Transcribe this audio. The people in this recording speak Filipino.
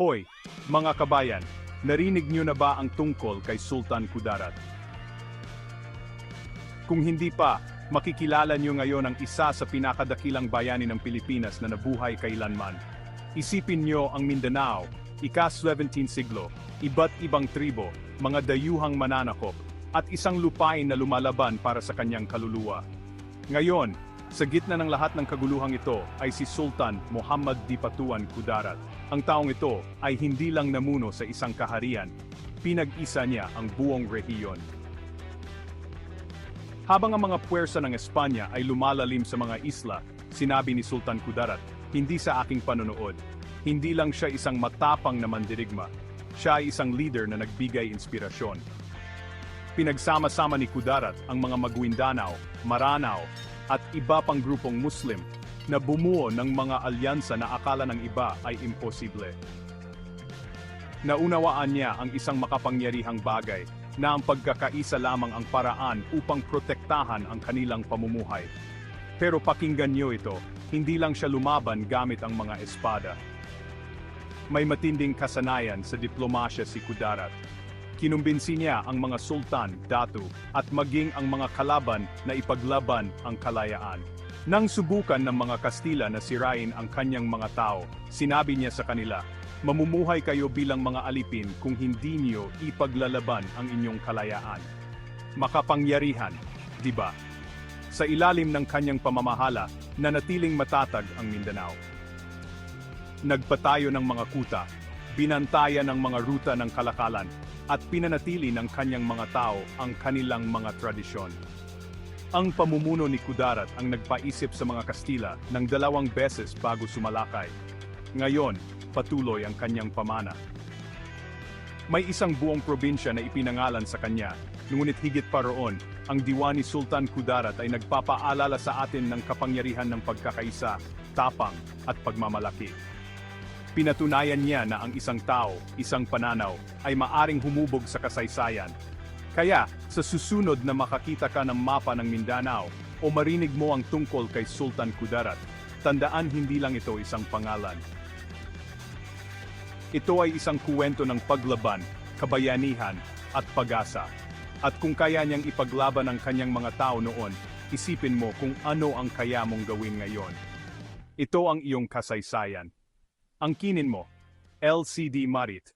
Hoy, mga kabayan, narinig niyo na ba ang tungkol kay Sultan Kudarat? Kung hindi pa, makikilala niyo ngayon ang isa sa pinakadakilang bayani ng Pilipinas na nabuhay kailanman. Isipin niyo ang Mindanao, ika-17 siglo, iba't ibang tribo, mga dayuhang mananakop, at isang lupain na lumalaban para sa kanyang kaluluwa. Ngayon, sa gitna ng lahat ng kaguluhang ito ay si Sultan Muhammad Dipatuan Kudarat. Ang taong ito ay hindi lang namuno sa isang kaharian, pinag-isa niya ang buong rehiyon. Habang ang mga puwersa ng Espanya ay lumalalim sa mga isla, sinabi ni Sultan Kudarat, hindi sa aking panonood. Hindi lang siya isang matapang na mandirigma, siya ay isang leader na nagbigay inspirasyon. Pinagsama-sama ni Kudarat ang mga Maguindanao, Maranao, at iba pang grupong Muslim na bumuo ng mga alyansa na akala ng iba ay imposible. Naunawaan niya ang isang makapangyarihang bagay na ang pagkakaisa lamang ang paraan upang protektahan ang kanilang pamumuhay. Pero pakinggan niyo ito, hindi lang siya lumaban gamit ang mga espada. May matinding kasanayan sa diplomasya si Kudarat. Kinumbinsi niya ang mga sultan, datu, at maging ang mga kalaban na ipaglaban ang kalayaan. Nang subukan ng mga Kastila na sirain ang kanyang mga tao, sinabi niya sa kanila, mamumuhay kayo bilang mga alipin kung hindi niyo ipaglalaban ang inyong kalayaan. Makapangyarihan, di ba? Sa ilalim ng kanyang pamamahala, nanatiling matatag ang Mindanao. Nagpatayo ng mga kuta, binantayan ng mga ruta ng kalakalan, at pinanatili ng kanyang mga tao ang kanilang mga tradisyon. Ang pamumuno ni Kudarat ang nagpaisip sa mga Kastila ng dalawang beses bago sumalakay. Ngayon, patuloy ang kanyang pamana. May isang buong probinsya na ipinangalan sa kanya, ngunit higit pa roon, ang diwa ni Sultan Kudarat ay nagpapaalala sa atin ng kapangyarihan ng pagkakaisa, tapang, at pagmamalaki. Pinatunayan niya na ang isang tao, isang pananaw, ay maaring humubog sa kasaysayan. Kaya, sa susunod na makakita ka ng mapa ng Mindanao, o marinig mo ang tungkol kay Sultan Kudarat, tandaan hindi lang ito isang pangalan. Ito ay isang kuwento ng paglaban, kabayanihan, at pag-asa. At kung kaya niyang ipaglaban ang kanyang mga tao noon, isipin mo kung ano ang kaya mong gawin ngayon. Ito ang iyong kasaysayan. Angkinin mo, LCD Marit.